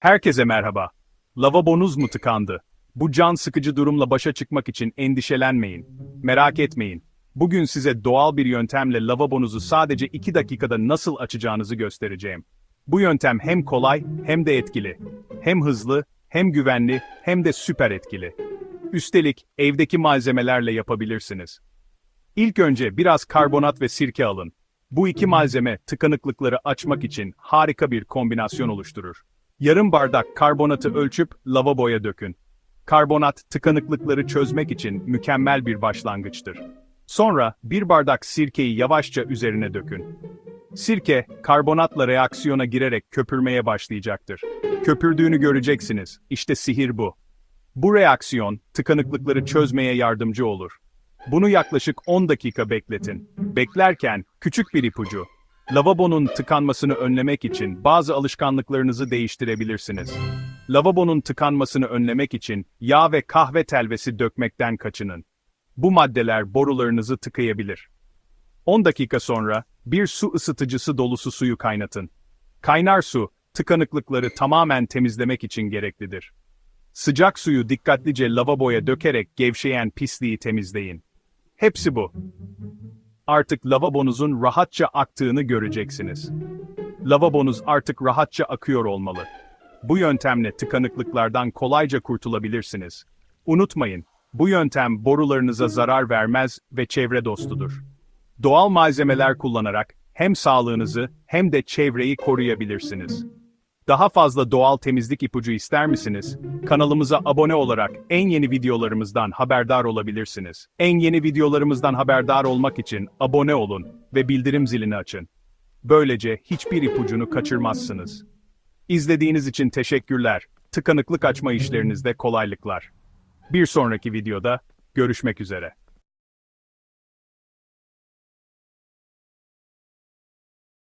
Herkese merhaba. Lavabonuz mu tıkandı? Bu can sıkıcı durumla başa çıkmak için endişelenmeyin. Merak etmeyin. Bugün size doğal bir yöntemle lavabonuzu sadece 2 dakikada nasıl açacağınızı göstereceğim. Bu yöntem hem kolay hem de etkili. Hem hızlı, hem güvenli, hem de süper etkili. Üstelik evdeki malzemelerle yapabilirsiniz. İlk önce biraz karbonat ve sirke alın. Bu iki malzeme tıkanıklıkları açmak için harika bir kombinasyon oluşturur. Yarım bardak karbonatı ölçüp lavaboya dökün. Karbonat tıkanıklıkları çözmek için mükemmel bir başlangıçtır. Sonra bir bardak sirkeyi yavaşça üzerine dökün. Sirke, karbonatla reaksiyona girerek köpürmeye başlayacaktır. Köpürdüğünü göreceksiniz. İşte sihir bu. Bu reaksiyon, tıkanıklıkları çözmeye yardımcı olur. Bunu yaklaşık 10 dakika bekletin. Beklerken, küçük bir ipucu. Lavabonun tıkanmasını önlemek için bazı alışkanlıklarınızı değiştirebilirsiniz. Lavabonun tıkanmasını önlemek için yağ ve kahve telvesi dökmekten kaçının. Bu maddeler borularınızı tıkayabilir. 10 dakika sonra bir su ısıtıcısı dolusu suyu kaynatın. Kaynar su, tıkanıklıkları tamamen temizlemek için gereklidir. Sıcak suyu dikkatlice lavaboya dökerek gevşeyen pisliği temizleyin. Hepsi bu. Artık lavabonuzun rahatça aktığını göreceksiniz. Lavabonuz artık rahatça akıyor olmalı. Bu yöntemle tıkanıklıklardan kolayca kurtulabilirsiniz. Unutmayın, bu yöntem borularınıza zarar vermez ve çevre dostudur. Doğal malzemeler kullanarak hem sağlığınızı hem de çevreyi koruyabilirsiniz. Daha fazla doğal temizlik ipucu ister misiniz? Kanalımıza abone olarak en yeni videolarımızdan haberdar olabilirsiniz. En yeni videolarımızdan haberdar olmak için abone olun ve bildirim zilini açın. Böylece hiçbir ipucunu kaçırmazsınız. İzlediğiniz için teşekkürler. Tıkanıklık açma işlerinizde kolaylıklar. Bir sonraki videoda görüşmek üzere.